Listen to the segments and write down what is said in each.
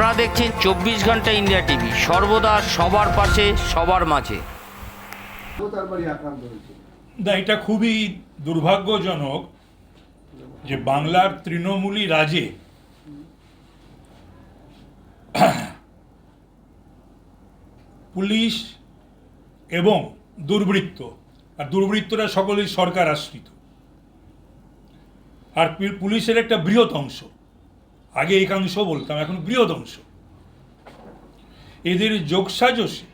আপনারা দেখছেন চব্বিশ ঘণ্টা ইন্ডিয়া টিভি। সর্বদা সবার পাশে, সবার মাঝে। না, এটা খুবই দুর্ভাগ্যজনক যে বাংলার তৃণমূলী রাজে পুলিশ এবং দুর্বৃত্ত, আর দুর্বৃত্তরা সকলেই সরকার আশ্রিত। আর পুলিশের একটা বৃহৎ অংশ। আগে একাংশ বলতাম, এখন বৃহৎ অংশ এদের যোগসাজসে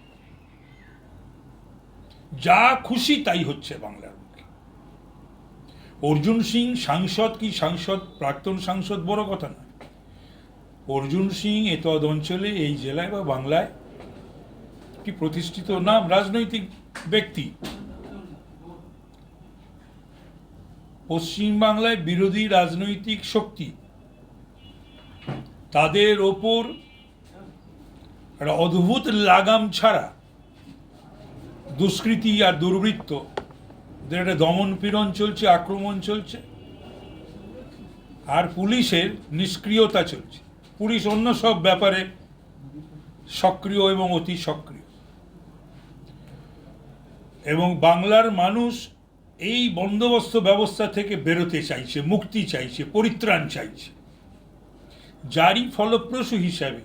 যা খুশি তাই হচ্ছে বাংলার অর্জুন সিং সাংসদ কি সাংসদ, প্রাক্তন সাংসদ বড় কথা নয়। অর্জুন সিং এতদ অঞ্চলে, এই জেলায় বা বাংলায় কি প্রতিষ্ঠিত নাম, রাজনৈতিক ব্যক্তি? পশ্চিমবাংলায় বিরোধী রাজনৈতিক শক্তি। তাদের ওপর একটা অদ্ভুত লাগাম ছাড়া দুষ্কৃতি আর দুর্বৃত্ত, ওদের একটা দমন পীড়ন চলছে, আক্রমণ চলছে, আর পুলিশের নিষ্ক্রিয়তা চলছে। পুলিশ অন্য সব ব্যাপারে সক্রিয় এবং অতি সক্রিয়। এবং বাংলার মানুষ এই বন্দোবস্ত ব্যবস্থা থেকে বেরোতে চাইছে, মুক্তি চাইছে, পরিত্রাণ চাইছে। যারই ফলপ্রসূ হিসাবে।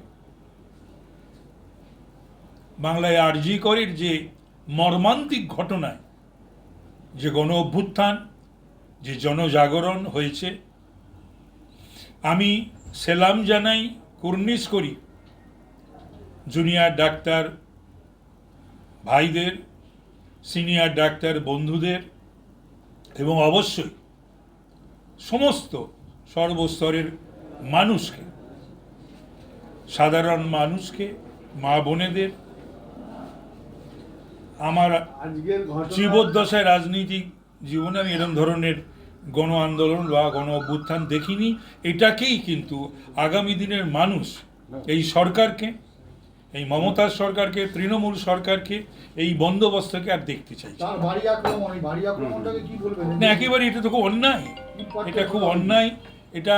বাংলায় আরজি করের যে মর্মান্তিক ঘটনায় যে গণ অভ্যুত্থান, যে জনজাগরণ হয়েছে, আমি সেলাম জানাই, কুর্নিশ করি জুনিয়র ডাক্তার ভাইদের, সিনিয়র ডাক্তার বন্ধুদের এবং অবশ্যই সমস্ত সর্বস্তরের মানুষকে সাধারণ মানুষকে মা বোনেদের আমার জীবদ্দশায় রাজনীতিক জীবনে আমি এরকম ধরনের গণ আন্দোলন বা গণ অভ্যুত্থান দেখিনি। এটাকেই কিন্তু আগামী দিনের মানুষ এই সরকারকে এই মমতার সরকারকে তৃণমূল সরকারকে এই বন্দোবস্তকে আর দেখতে বলবেন? না একেবারে এটা তো খুব অন্যায়। এটা খুব অন্যায়। এটা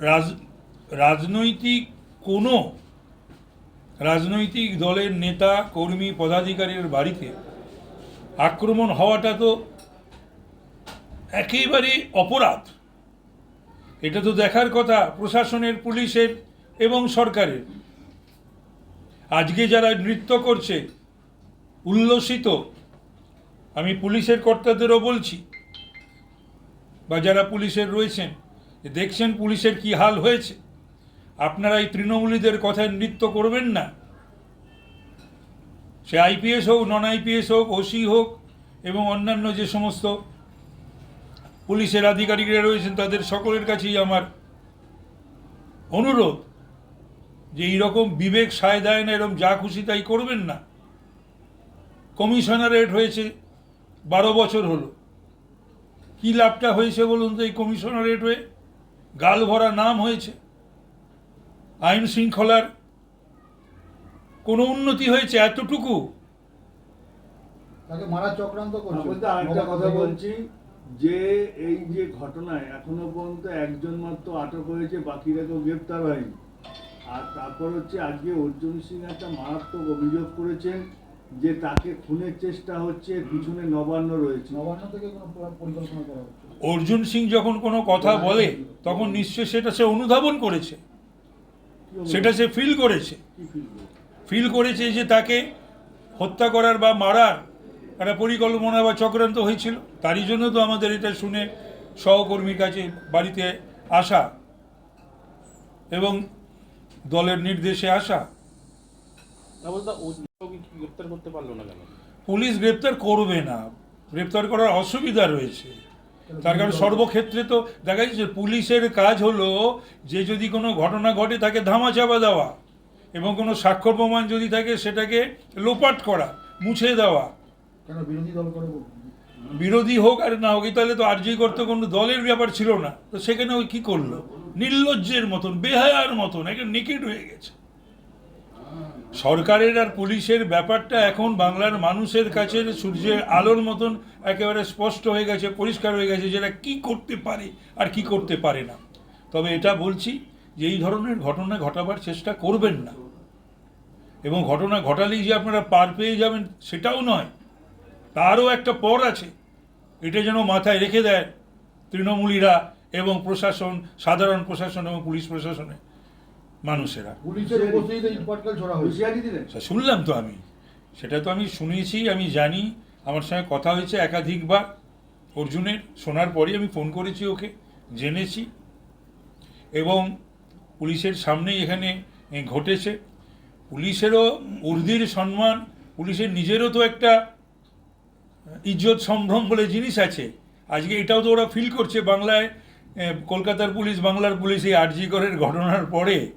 রাজ রাজনৈতিক কোনো রাজনৈতিক দলের নেতা, কর্মী, পদাধিকারীর বাড়িতে আক্রমণ হওয়াটা তো একেবারে অপরাধ। এটা তো দেখার কথা প্রশাসনের, পুলিশের এবং সরকারের। আজকে যারা নৃত্য করছে, উল্লসিত, আমি পুলিশের কর্তাদেরও বলছি, বা যারা পুলিশের রয়েছেন, দেখছেন পুলিশের কি হাল হয়েছে। আপনারা এই তৃণমূলীদের কথায় নৃত্য করবেন না। সে আইপিএস হোক, নন আইপিএস হোক, ওসি হোক এবং অন্যান্য যে সমস্ত পুলিশের আধিকারিকরা রয়েছেন, তাদের সকলের কাছেই আমার অনুরোধ যে এইরকম বিবেক সায় দেয় না, এরকম যা খুশি তাই করবেন না। কমিশনারেট হয়েছে, বারো বছর হলো। কি লাভটা হয়েছে বলুন তো এই কমিশনারেট হয়ে? গাল ভরা নাম হয়েছে। আইন শৃঙ্খলার কোনো উন্নতি হয়েছে এতটুকু? তাকে মারা চক্রান্ত করছে। আরেকটা কথা বলছি যে এই যে ঘটনায় এখনও পর্যন্ত একজন মাত্র আটক হয়েছে বাকিরা কেউ গ্রেপ্তার হয়নি। আর তারপর হচ্ছে আজকে অর্জুন সিং একটা মারাত্মক অভিযোগ করেছেন যে তাকে খুনের চেষ্টা হচ্ছে পিছনে নবান্ন রয়েছে। নবান্ন থেকে কোনো পরিকল্পনা করা হচ্ছে অর্জুন সিং যখন কোনো কথা বলে তখন নিশ্চয় সেটা সে অনুধাবন করেছে? সেটা সে ফিল করেছে? ফিল করেছে? যে তাকে হত্যা করার বা মারার একটা পরিকল্পনা বা চক্রান্ত হয়েছিল। তারই জন্য তো আমাদের এটা শুনে সহকর্মীর কাছে বাড়িতে আসা এবং দলের নির্দেশে আসা। পুলিশ গ্রেপ্তার করবে না। গ্রেপ্তার করার অসুবিধা রয়েছে। তার কারণ সর্বক্ষেত্রে তো দেখা যাচ্ছে পুলিশের কাজ হলো যে যদি কোনো ঘটনা ঘটে তাকে ধামাচাপা দেওয়া এবং কোনো সাক্ষ্য প্রমাণ যদি থাকে সেটাকে লোপাট করা মুছে দেওয়া। কেন বিরোধী দল করে বিরোধী হোক আর না হোক তাহলে তো আরজি করতে কোনো দলের ব্যাপার ছিল না। তো সেখানে ওই কী করল? নির্লজ্জের মতন বেহায়ার মতন একটা নিকেট হয়ে গেছে। সরকারের আর পুলিশের ব্যাপারটা এখন বাংলার মানুষের কাছে সূর্যের আলোর মতন একেবারে স্পষ্ট হয়ে গেছে, পরিষ্কার হয়ে গেছে যেটা কি করতে পারে আর কি করতে পারে না। তবে এটা বলছি যে এই ধরনের ঘটনা ঘটাবার চেষ্টা করবেন না। এবং ঘটনা ঘটালেই যে আপনারা পার পেয়ে যাবেন সেটাও নয়, তারও একটা পর আছে। এটা যেন মাথায় রেখে দেয় তৃণমূলীরা এবং প্রশাসন, সাধারণ প্রশাসন এবং পুলিশ প্রশাসনের মানুষেরা। আচ্ছা, শুনলাম তো আমি। সেটা তো আমি শুনেছি আমি জানি। আমার সঙ্গে কথা হয়েছে একাধিকবার। অর্জুনের শোনার পরই আমি ফোন করেছি ওকে জেনেছি। এবং পুলিশের সামনেই এখানে ঘটেছে। পুলিশেরও উর্দির সম্মান পুলিশের নিজেরও তো একটা ইজ্জত সম্ভ্রম বলে জিনিস আছে। আজকে এটাও তো ওরা ফিল করছে বাংলায় কলকাতার পুলিশ বাংলার পুলিশ এই আরজি করের ঘটনার পরে।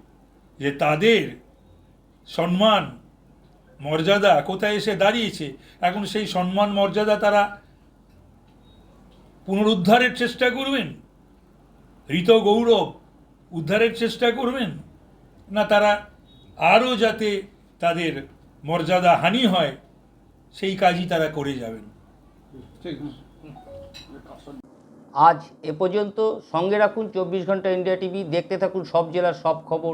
যে তাদের সম্মান মর্যাদা কোথায় এসে দাঁড়িয়েছে? এখন সেই সম্মান মর্যাদা তারা পুনরুদ্ধারের চেষ্টা করবেন? ঋত গৌরব উদ্ধারের চেষ্টা করবেন? না তারা আরও যাতে তাদের মর্যাদা হানি হয় সেই কাজই তারা করে যাবেন? আজ এ পর্যন্ত সঙ্গে রাখুন চব্বিশ ঘণ্টা ইন্ডিয়া টিভি দেখতে থাকুন সব জেলার সব খবর।